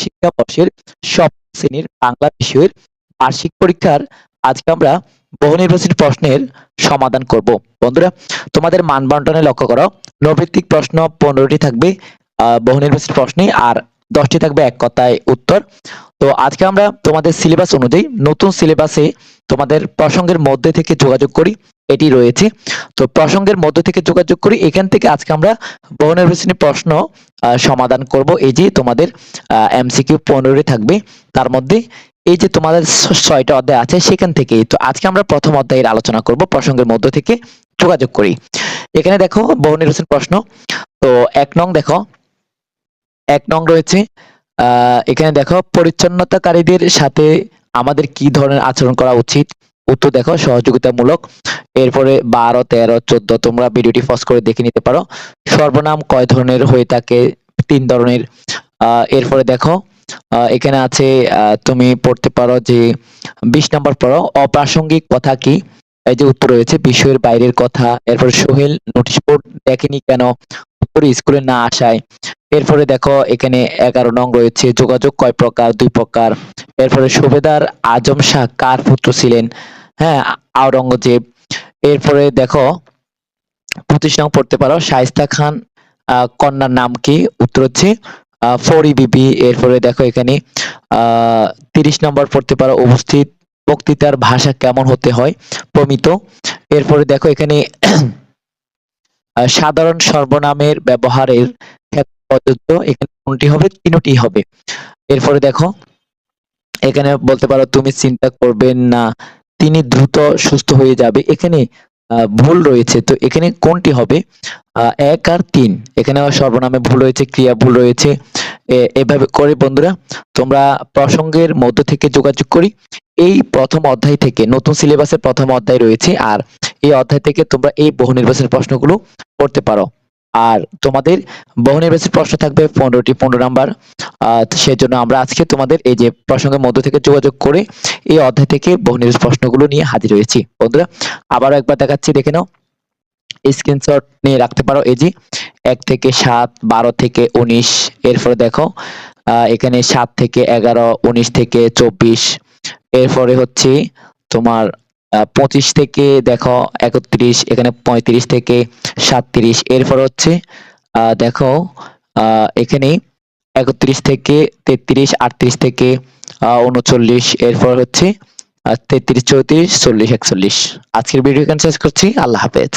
শিক্ষাবর্ষের সপ্তম শ্রেণির বাংলা বিষয়ের বার্ষিক পরীক্ষার আজকে আমরা বহু নির্বাচনী প্রশ্নের সমাধান করব। বন্ধুরা তোমাদের মান লক্ষ্য করো। নৈর্ভিত্তিক প্রশ্ন পনেরোটি থাকবে আহ, বহু নির্বাচনী প্রশ্নে আর দশটি থাকবে এক কথায় উত্তর। তো আজকে আমরা তোমাদের সিলেবাস অনুযায়ী নতুন সিলেবাসে তোমাদের প্রসঙ্গের মধ্যে থেকে যোগাযোগ করি। এটি রয়েছে। তো প্রসঙ্গের মধ্য থেকে যোগাযোগ করি। এখান থেকে আজকে আমরা বহু নির্বাচনী প্রশ্ন সমাধান করব। এই যে তোমাদের এমসিকিউ পনেরোটি থাকবে। তার মধ্যে এই যে তোমাদের ছয়টা অধ্যায় আছে সেখান থেকে তো আজকে আমরা প্রথম অধ্যায়ের আলোচনা করব, প্রসঙ্গের মধ্য থেকে যোগাযোগ করি। এখানে দেখো বহু নির্বাচন প্রশ্ন। তো এক নং দেখো, এক নং রয়েছে এখানে দেখো, পরিচ্ছন্নতাকারীদের সাথে আমাদের কি ধরনের আচরণ করা উচিত? উত্তর দেখো, সহযোগিতামূলক। এরপরে বারো, তেরো, চোদ্দ, তোমরা ভিডিওটি পজ করে দেখে নিতে পারো। সর্বনাম কয় ধরনের হয়ে থাকে? তিন ধরনের। এরপরে দেখো এখানে আছে তুমি পড়তে পারো যে বিশ নম্বর পড়ো, অপ্রাসঙ্গিক কথা কি? এই যে উত্তর রয়েছে, বিষয়ের বাইরের কথা। এরপর সোহেল নোটিশ বোর্ড দেখেনি কেন? উত্তর স্কুলে না আসায়। এরপরে দেখো, এখানে এগারো নং রয়েছে, যোগাযোগ কয় প্রকার? দুই প্রকার। এরপরে সুবেদার আজম শাহ কার পুত্র ছিলেন? হ্যাঁ আওরঙ্গজেব। এরপরে দেখো, পঁচিশ নং পড়তে পারো শাইস্তা খান কন্যার নাম কি? উত্তর হচ্ছে ফরি বিবি। এরপরে দেখো এখানে আহ তিরিশ নম্বর পড়তে পারো, উপস্থিত বক্তৃতার ভাষা কেমন হতে হয়? প্রমিত। এরপরে দেখো এখানে সাধারণ সর্বনামের ব্যবহারের প্রযোজ্য এখানে কোনটি হবে? তিনটি হবে। এরপরে দেখো, এখানে বলতে পারো, তুমি চিন্তা করবেন না। তিনি দ্রুত সুস্থ হয়ে যাবে। এখানে ভুল রয়েছে। তো এখানে কোনটি হবে? এক আর তিন। এখানে সর্বনামে ভুল রয়েছে, ক্রিয়া ভুল রয়েছে। এভাবে করে বন্ধুরা, তোমরা প্রসঙ্গের মধ্য থেকে যোগাযোগ করি। এই প্রথম অধ্যায় থেকে, নতুন সিলেবাসের প্রথম অধ্যায় রয়েছে। আর এই অধ্যায় থেকে তোমরা এই বহু নির্বাচনের প্রশ্নগুলো করতে পারো। আর তোমাদের বহু নির্বাচনী প্রশ্ন থাকবে পনেরোটি, পনেরো নাম্বার। সেজন্য আমরা আজকে তোমাদের এই যে প্রসঙ্গের মধ্য থেকে যোগাযোগ করে এই অধ্যায় থেকে বহু নির্বাচনী প্রশ্নগুলো নিয়ে হাজির হয়েছি। বন্ধুরা, আবারও একবার দেখাচ্ছি, দেখে নাও। স্ক্রিনশট নিয়ে রাখতে পারো, এই যে এক থেকে সাত, বারো থেকে উনিশ, এরপরে দেখো এখানে সাত থেকে এগারো, উনিশ থেকে চব্বিশ, এরপরে হচ্ছে তোমার পঁচিশ থেকে দেখো একত্রিশ, এখানে পঁয়ত্রিশ থেকে সাতত্রিশ। এরপর হচ্ছে দেখো এখানে একত্রিশ থেকে তেত্রিশ, আটত্রিশ থেকে উনচল্লিশ। এরপর হচ্ছে তেত্রিশ, চৌত্রিশ, চল্লিশ, একচল্লিশ। আজকের ভিডিও এখানে শেষ করছি। আল্লাহ হাফেজ।